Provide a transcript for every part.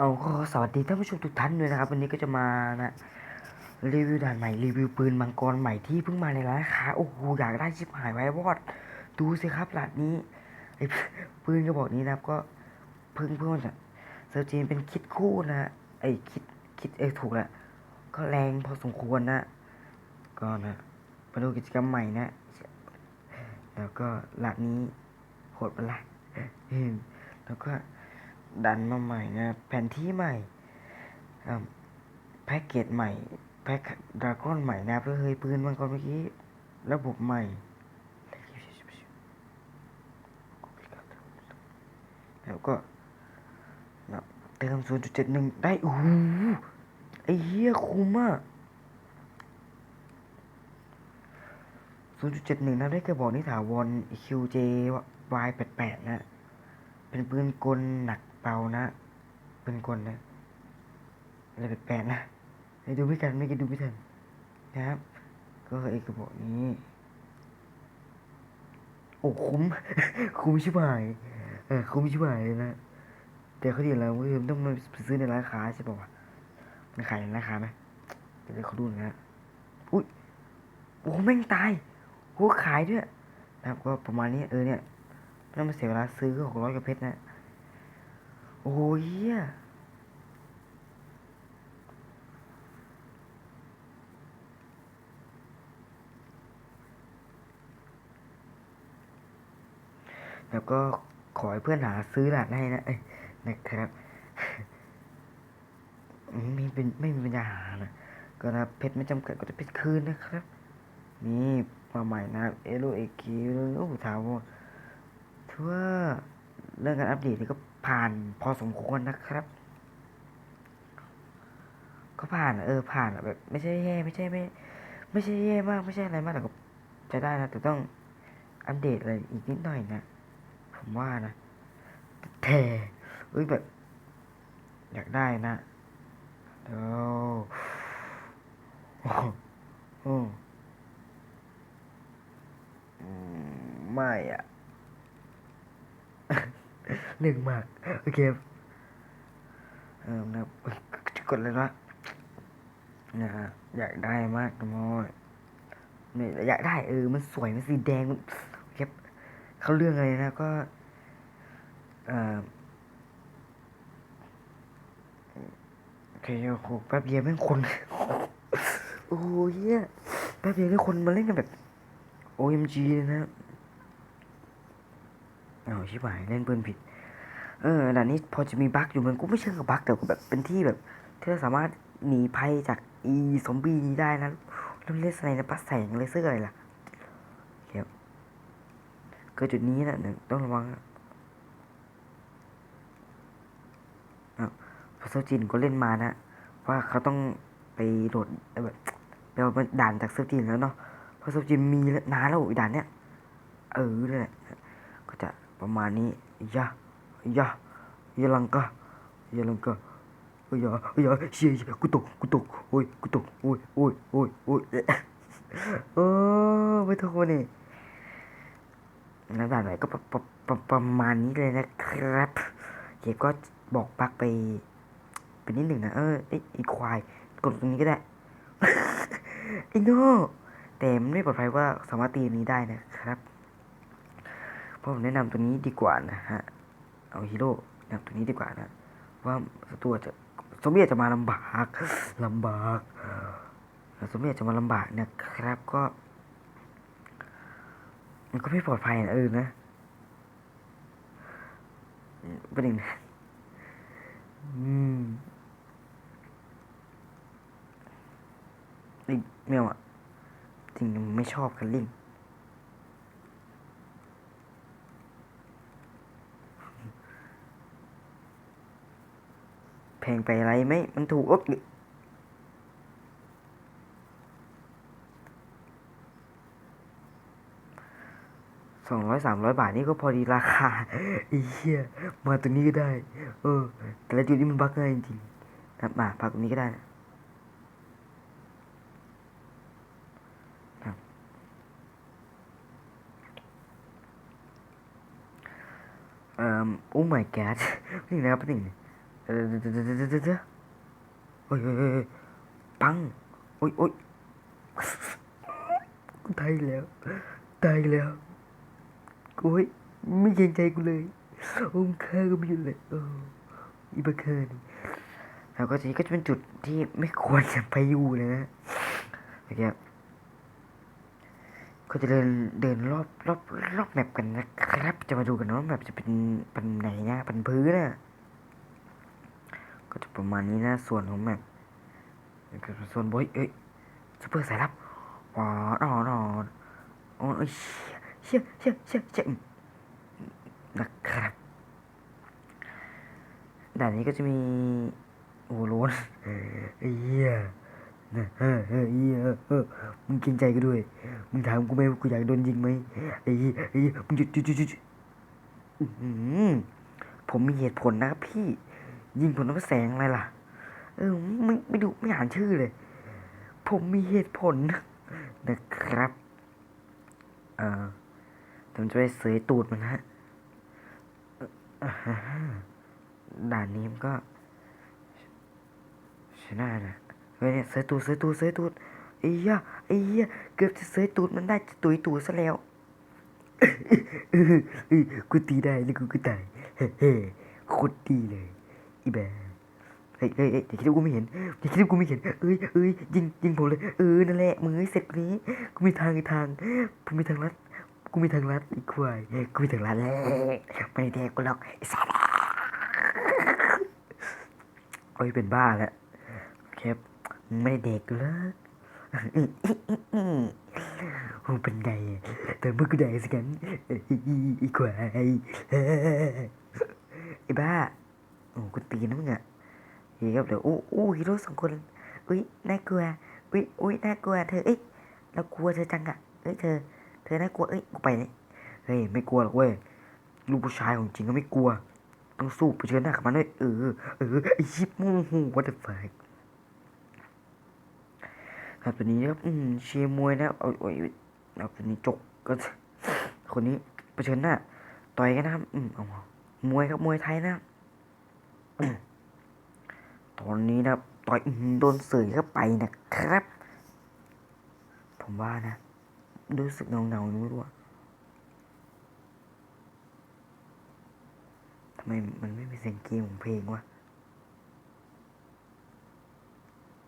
เอาก็สวัสดีท่านผู้ชมทุกท่านด้วยนะครับ วันนี้ก็จะมานะรีวิวด่านใหม่รีวิวปืนมังกรใหม่ที่เพิ่งมาในร้านค้าโอ้โหอยากได้ชิบหายไว้วอด ดูสิครับหลาดนี้ไอ้ปืนกระบอกนี้นะครับก็เพิ่งเพิ่งมาจากเซอร์จีนเป็นคิดคู่นะไอ้คิดคิดเออถูกละก็แรงพอสมควรนะ ก็นะมาดูกิจกรรมใหม่นะ แล้วก็หลักนี้โหดไปละแล้วก็ ดันมาใหม่นะแผนที่ใหม่แพ็กเกจใหม่ แพ็กดราก้อนใหม่นะก็เคยปืนมังกรเมื่อกี้ ระบบใหม่แล้วก็เติม 0.71 ได้ โอ้โหไอ้เหี้ยคุ้มอะ 0.71 นะได้กระบอกนิถาวร QJ Y88 นะ เป็นปืนกลหนัก เบานะ เปืนกลนะอะไรแปลกๆนะให้ดูไม่กันไม่กันดูไม่ทันนะครับ ก็ไอ้กระบอกนี้โอ้คุ้ม คุ้มชิบหายเออคุ้มชิบหายเลยนะแต่เขาดีแล้วว่าต้องมาซื้อในร้านค้าใช่ป่าวะมันขายในร้านค้าไหมเดี๋ยวเขาดูน่อยนะอุ้ยโอ้แม่งตายโอ้ขายด้วยนะครับก็ประมาณนี้เออเนี่ยต้องมาเสียเวลาซื้อหกร้อยกับเพชรนะ โอ้ยแล้วก็ขอให้เพื่อนหาซื้อหลานให้นะเอ้ยนะครับไม่เป็นไม่มีปัญญาหานะก็นะเพชรไม่จำกัดก็จะเพชรคืนนะครับ นี่มาใหม่นะเอโลเอคิวโอ้ถามว่าถือว่าเรื่องการอัปเดตนี่ก็ ผ่านพอสมควรนะครับ ก็ผ่านเออผ่านแบบไม่ใช่แย่ไม่ใช่ไม่ ไม่ใช่แย่มากไม่ใช่อะไรมากแต่ก็จะได้นะแต่ต้องอัปเดตอะไรอีกนิดหน่อยนะ ผมว่านะแต่เอ้ยแบบ อยากได้นะเดี๋ยวโอ้โหอืมอืมไม่อะ หนึ่งมาก โอเค เออนะกดเลยนะนะฮะอยากได้มากนะมอยนี่อยากได้เออ มันสวย มันสีแดงมันเก็บเขาเรื่องอะไรนะก็ เอ่อโอเคโอ้โหแป๊บเดียวแม่งคน โอ้ยเหี้ยแป๊บเดียวนี่คนมาเล่นกันแบบ OMG เลยนะ เอาชิบหายเล่นปืนผิด เออด่านนี้พอจะมีบั๊กอยู่มันก็ไม่เชิงกับบั๊กแต่ก็แบบเป็นที่แบบที่เราสามารถหนีภัยจากอีซอมบี้นี้ได้นะแล้วเล่นสไนในปัสแสงเลเซอร์อะไรล่ะเดี๋ยวก็จุดนี้นะเนี่ยต้องระวังอะอ้าวพอเซอร์จีนก็เล่นมานะว่าเขาต้องไปโหลดแบบไปเอาด่านจากเซิร์จีนแล้วเนาะเพราะเซิร์จีนมีแล้วนานแล้วอีด่านเนี้ยเออเลยก็จะ ประมาณนี้ยะยะยะลังกะยะลังกะเอ้ยเอ้ยเชี่ยกูตกกูตกโอ้ยกูตกโอ้ยโอ้ยโอ้ยโอ้ยเออไม่โทษนี่แล้วด่านไหนก็ประประประมาณนี้เลยนะครับเก็ก็บอกปักไปเป็นนิดหนึ่งนะเออไอไอควายกดตรงนี้ก็ได้ไอโน่แต่มันไม่ปลอดภัยว่าสามารถตีนี้ได้นะครับ ผมแนะนำตัวนี้ดีกว่านะฮะ เอาฮีโร่แนะนำตัวนี้ดีกว่านะ ว่าศัตรูจจะซอมบี้จะมาลำบากลำบากซอมบี้จะมาลำบากนะครับ ก็ มันก็ไม่ปลอดภัยนะเออนะอืมเป็นหนึ่งนะอืมลิงไม่เอาอะจริงไม่ชอบกันลิง งไปอะไรไหม มันถูกอกสองร้อยสามร้อยบาทนี่ก็พอดีราคาไอ้เหี้ยมาตรงนี้ก็ได้ เออ แต่ละจุดนี้มันบักง่ายจริงๆนะมาพักตรงนี้ก็ได้นะเอ่อโอ้ my god นี่นะครับนี่ เออเดี๋ยวเดี๋ยวเดี๋ยวโอ้ยปังโอ้ยโอ้ยกูตายแล้วตายแล้วกูเฮ้ยไม่เกรงใจกูเลยโอ้มงฆ่าก็ไม่หยุดเลยโอ้อีบ้าฆ่านี่แล้วก็ทีนี้ก็จะเป็นจุดที่ไม่ควรจะไปอยู่เลยนะโอเคก็จะเดินเดินรอบรอบรอบแมปกันนะครับ จะมาดูกันว่าแมปจะเป็นเป็นไหนนะเป็นพื้นนะ ก็จะประมาณนี้นะ ส่วนของแมปแล้วก็ส่วนบอยเอ้ยซูเปอร์สายลับว้าวอ๋ออ๋ออ๋อเอ้ยเชี่ยเชี่ยเชี่ยเชี่ยอืมนะครับด่านนี้ก็จะมีโอ้โหลนไอ้เหี้ยนะเฮ้ยเฮ้ยเหี้ยเออมึงเกรงใจกูด้วย มึงถามกูไหมว่ากูอยากโดนยิงไหมไอ้เหี้ยไอ้เหี้ยมึงหยุดหยุดหยุดหยุดผมมีเหตุผลนะครับพี่ ยิงผมต้แสงอะไรล่ะ เออไม่ไม่ดูไม่อ่านชื่อเลย ผมมีเหตุผลนะครับ เออผมจะไปเสยตูดมันฮะด่านนี้มันก็ชนะนะเฮ้ยเนี่ยเสยตูดเสยตูดเสยตูดไอ้เหี้ยไอ้เหี้ยเกือบจะเสยตูดมันได้จะตุยตูดซะแล้วกูตีได้แล้วกูก็ตายเฮ้เฮ้โคตรดีเลย อีแบเฮ้ยเฮ้ยเฮ้ยอย่าคิดว่ากูไม่เห็นอย่าคิดว่ากูไม่เห็น เอ้ยเอ้ยยิงยิงผมเลยเออนั่นแหละมึงไอ้เสร็จนี้กูมีทางอีกทางกูมีทางลัดกูมีทางลัดอีกควายกูมีทางลัดแล้วไม่ได้แดกกูหรอกไอ้สัสโอ้ยเป็นบ้าแล้วแคปมึงไม่ได้เด็กกูหรอกมึงเป็นไงแต่เมื่อกูได้สิกันอีควายไอ้บ้า กูตีนะมึงอะเฮ้ยครับเดี๋ยวโอ้โอ้ฮีโร่สองคนอุ้ยน่ากลัวอุ้ยอุ้ยน่ากลัวเธอเอ้ยเรากลัวเธอจังอะเอ้ยเธอ เธอน่ากลัวเอ้ยกูไปเนี่ยเฮ้ยไม่กลัวหรอกเว้ยลูกผู้ชายของจริงก็ไม่กลัว ต้องสู้ไปเชิญหน้ากับมันด้วยเออเออไอชิปมูหูวัตถุไฟครับตัวนี้นะครับอืมเชียร์มวยนะครับโอ้ยโอ้ยครับตัวนี้จกก็คนนี้ไปเชิญหน้าต่อยกันนะครับอืมเอามามวยครับมวยไทยนะครับ ตอนนี้นะครับต่อยโดนเสยเข้าไปนะครับ ผมว่านะรู้สึกเงาเงาๆไม่รู้อะทำไมมันไม่มีเสียงเกมของเพลงวะ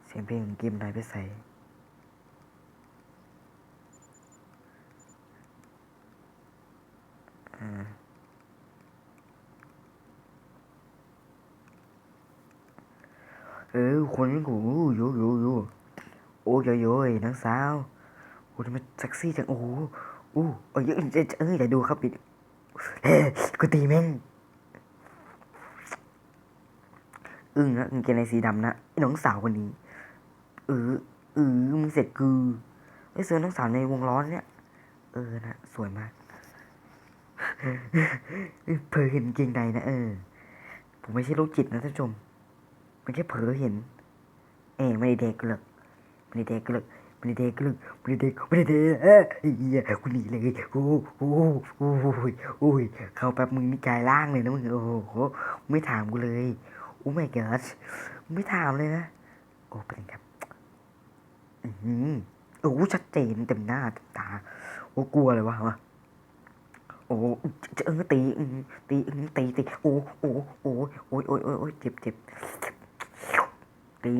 เสียงเพลงของเกมไหนไปใส่อ่า เออ คนนี้กูโยโยโยโอ้ยโยยนางสาวโอ้ทำไมเซ็กซี่จังโอ้โหโอ้ยเอ้ยเอ้ยเอ้ยเดี๋ยวดูครับปิดเฮ้กูตีแม่งอึ้งนะกางเกงในสีดำนะไอ้น้องสาวคนนี้เออเออมึงเสร็จคือไอ้เสือน้องสาวในวงล้อเนี่ย เออนะสวยมากเพอเห็นกางเกงในนะเออ ผมไม่ใช่โรคจิตนะท่านผู้ชม มันแค่เผลอเห็น เอ้ยไม่ได้เด็กหรอกไม่ได้เด็กหรอกไม่ได้เด็กหรอกไม่ได้เด็กไม่ได้เด็กเอ้ยไอ้เหี้ยกูหนีเลยโอ้โหโอ้โหโอ้โหโอ้ยเข้าแป๊บมึงนี่กายร่างเลยนะมึงโอ้โหไม่ถามกูเลยโอ้ไม่เกิดไม่ถามเลยนะโอ้เป็นครับอือโอ้ชัดเจนเต็มหน้าเต็มตาโอ้กลัวเลยวะวะโอ้จะเออตีอื้อหือตีอื้อหือตีตีโอ้โอ้โอ้โอ้โอ้ยโอ้ยโอ้ยเจ็บเจ็บ ตี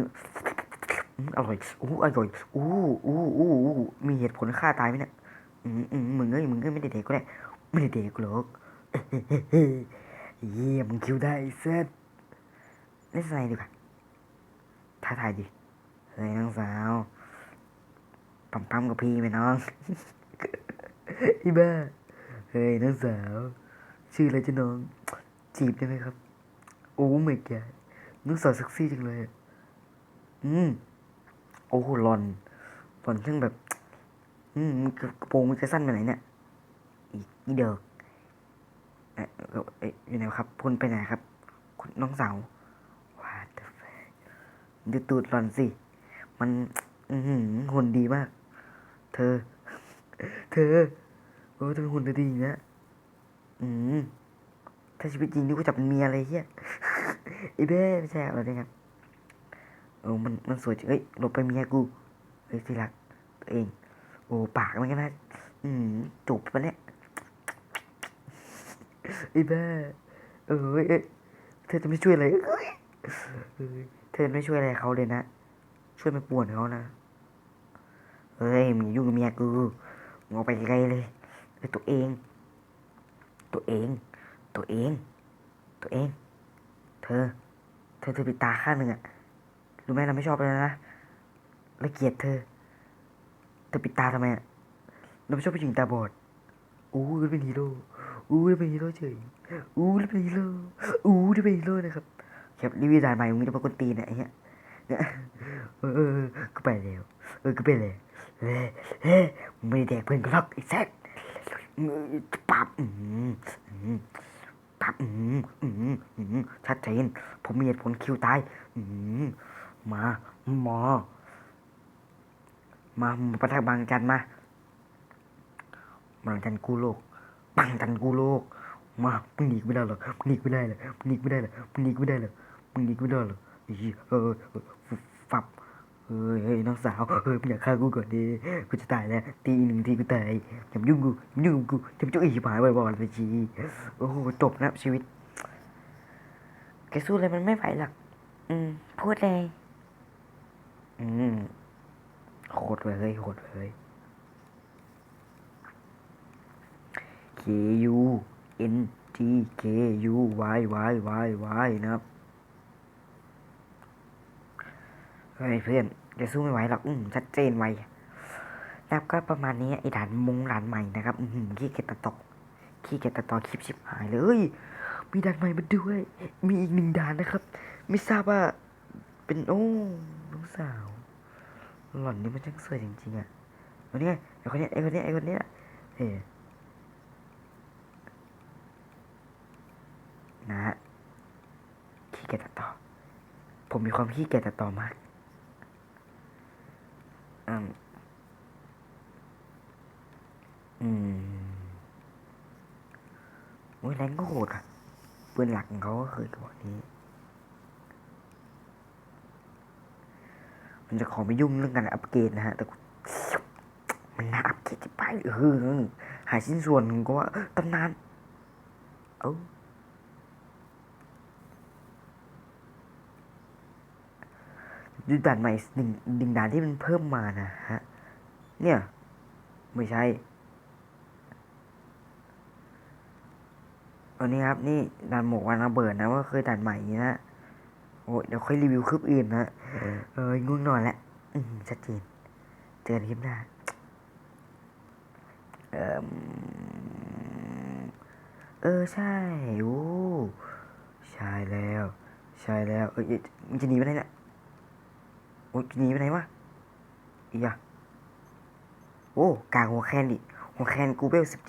อร่อยอู้อร่อยอู้อู้อู้อู้มีเหตุผลฆ่าตายไหมเนี่ยอืมอืมมึงเอ้ยมึงเอ้ยไม่ได้เด็กก็ได้ไม่ได้เด็กหรอกเยี่ยมึงคิวได้เซตเล่นอะไรดีกว่าท้าทายดิเฮ้ยน้องสาวปั๊มปั๊มกับพี่ไหมน้องอีบ้าเฮ้ยน้องสาว ชื่ออะไรจ้ะน้อง จีบได้ไหมครับ โอ้ไม่แกน้องสาวเซ็กซี่จังเลยอะ อืมโอ้โหหลอนหลอนซึ่งแบบ อืมมันกระโปรงมันจะสั้นไปไหนเนี่ยอีกนี่เดียวเอ๊ะเอ่อเอ๊ะอยู่ไหนครับ คุณไปไหนครับ คุณน้องสาวว้าเดดูตูดหลอนสิ มัน อือหือหุ่นดีมาก เธอ เธอโอ้ทำไมหุ่นเธอดีอย่างเงี้ยอืมถ้าชีวิตจริงนี่กูจับเป็นเมียอะไรเฮียไอ้เบ้ไม่ใช่อะไรนะครับ โอ้มันมันสวยจริงเอ้ยหลบไปเมียกูเฮ้ยที่รักตัวเอง โอ้ปากมันก็น่าอืมจูบไปะเนี่ยไอ้บ้เออเอ้ยเธอจะไม่ช่วยอะไรเออเธอไม่ช่วยอะไรเขาเลยนะช่วยไม่ป่วนเขานะเฮ้ยมึงยุ่งกับเมียกูงอไปไกลเลยเอ้ยตัวเอง ตัวเอง ตัวเอง ตัวเอง เธอ เธอเธอปิดตาข้างหนึ่งอะ รู้ไหมเราไม่ชอบเลยนะเราเกลียดเธอ เธอปิดตาทำไมอะเราไม่ชอบผู้หญิงตาบอด อู้เราเป็นฮีโร่ อู้เราเป็นฮีโร่เฉย อู้เราเป็นฮีโร่ อู้เราเป็นฮีโร่นะครับครับรีวิวด่านใหม่มึงจะมากวนตีนเนี่ยไอ้เหี้ยเออก็ไปแล้ว เออก็ไปแล้วเฮ้เฮ้ยมึงไม่ได้แดกเพื่อนกูหรอกไอ้แซดปับอืมอืมปับอืมอืมอืมชัดเจนผมมีเหตุผลคิวตายอื มามามามาประทักบางจันมา บางจันกูโลกบางจันกูโลก มามึงหนีกไม่ได้หรอกมึงหนีกไม่ได้หรอกมึงหนีกไม่ได้หรอกมึงหนีกไม่ได้หรอกมึงหนีกไม่ได้หรอกเหี้ยเออเออฟับเฮ้ยเฮ้ยน้องสาวเฮ้ยมึงอย่าฆ่ากูก่อนดิกูจะตายแล้วตีหนึ่งทีกูตายอย่ามายุ่งกูอย่ามายุ่งกูจะมาจุ้ยหายบ่อยๆไปจีโอ้โหจบนะชีวิตแกสู้เลยมันไม่ไหวหรอกอืมพูดเลย อืมโหดเลยโหดเลย K U N T K U Y Y Y Y นะครับเฮ้ยเพื่อนแกสู้ไม่ไหวหรอกอืมชัดเจนไวแล้วก็ประมาณนี้ไอ้ด่านมงด่านใหม่นะครับ อืมขี้เกียจตัดต่อขี้เกียจตัดต่อคลิปชิบหายเลย มีด่านใหม่มาด้วย มีอีกหนึ่งด่านนะครับ ไม่ทราบว่าเป็นโอ้ น้องสาว หล่อนนี่มันช่างสวยจริงๆอะวันนี้ไงไอ้คนนี้ไอ้คนนี้ไอ้คนนี้เฮ้นะฮะขี้เกียจตัดต่อ ผมมีความขี้เกียจตัดต่อมากอืมอืมโอ้ยแรงก็โหดอะปืนหลักของเขาก็คือกระบอกนี้ มันจะขอไม่ยุ่งเรื่องการอัปเกรดนะฮะ แต่มันน่าอัปเกรดที่ไปเออหายชิ้นส่วนก็ว่าตำนาน เอ้าดูด่านใหม่หนึ่งหนึ่งด่านที่มันเพิ่มมานะฮะ เนี่ย ไม่ใช่อันนี้ครับ นี่ด่านหมวกวางระเบิดนะว่าเคยด่านใหม่นี้นะ อ้ยเดี๋ยวค่อยรีวิวคลิปอื่นนะเออง่วงนอนแล้วอืมชัดเจนเจอกันคลิปหน้าเออเออใช่โอ้ใช่แล้ว ใช่แล้ว เอ้ยเอ้ยมันจะหนีไปไหนเนี่ยโอ้ยจะหนีไปไหนวะอีกอะโอ้กลางหัวแคนดิหัวแคนกูเบลสิบ